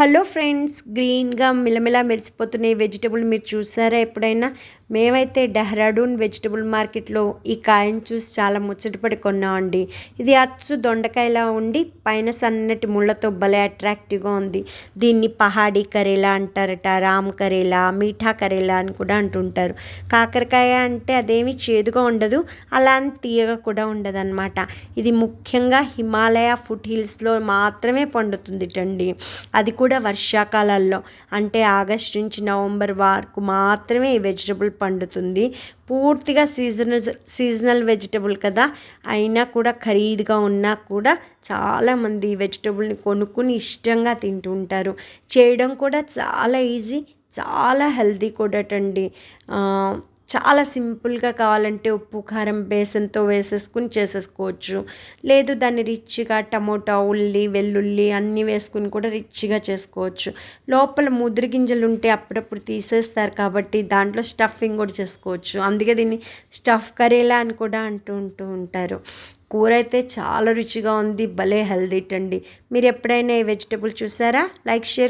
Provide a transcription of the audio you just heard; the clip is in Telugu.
హలో ఫ్రెండ్స్ గ్రీన్గా మిలమిలా మెరిసిపోతున్న ఈ వెజిటబుల్ మీరు చూసారా? ఎప్పుడైనా మేమైతే డెహ్రాడూన్ వెజిటబుల్ మార్కెట్లో ఈ కాయను చూసి చాలా ముచ్చటపడి కొన్నామండి. ఇది అచ్చు దొండకాయలా ఉండి పైన సన్నటి ముళ్ళతో భలే అట్రాక్టివ్గా ఉంది. దీన్ని పహాడీ కరేలా అంటారట రామ్ కరేలా మీఠా కరేలా అని కూడా అంటుంటారు. కాకరకాయ అంటే అదేమి చేదుగా ఉండదు అలా అని తీయగా కూడా ఉండదన్నమాట. ఇది ముఖ్యంగా హిమాలయ ఫుట్ హిల్స్లో మాత్రమే పండుతుందిటండి. అది కూడా వర్షాకాలాల్లో. అంటే ఆగస్ట్ నుంచి నవంబర్ వరకు మాత్రమే ఈ వెజిటబుల్ పండుతుంది. పూర్తిగా సీజనల్ సీజనల్ వెజిటబుల్ కదా. అయినా కూడా ఖరీదుగా ఉన్నా కూడా చాలామంది వెజిటబుల్ని కొనుక్కుని ఇష్టంగా తింటుంటారు. చేయడం కూడా చాలా ఈజీ చాలా హెల్దీ కూడా అండి చాలా సింపుల్గా కావాలంటే ఉప్పు కారం బేసన్తో వేసేసుకుని చేసేసుకోవచ్చు. లేదు దాన్ని రిచ్గా టమోటా ఉల్లి వెల్లుల్లి అన్నీ వేసుకుని కూడా రిచ్గా చేసుకోవచ్చు. లోపల ముదురు గింజలు ఉంటే అప్పుడప్పుడు తీసేస్తారు కాబట్టి దాంట్లో స్టఫింగ్ కూడా చేసుకోవచ్చు. అందుకే దీన్ని స్టఫ్ కర్రీలా అని కూడా అంటూ ఉంటూ ఉంటారు. కూర అయితే చాలా రుచిగా ఉంది భలే హెల్దీ అండి. మీరు ఎప్పుడైనా ఈ వెజిటబుల్ చూసారా? Like share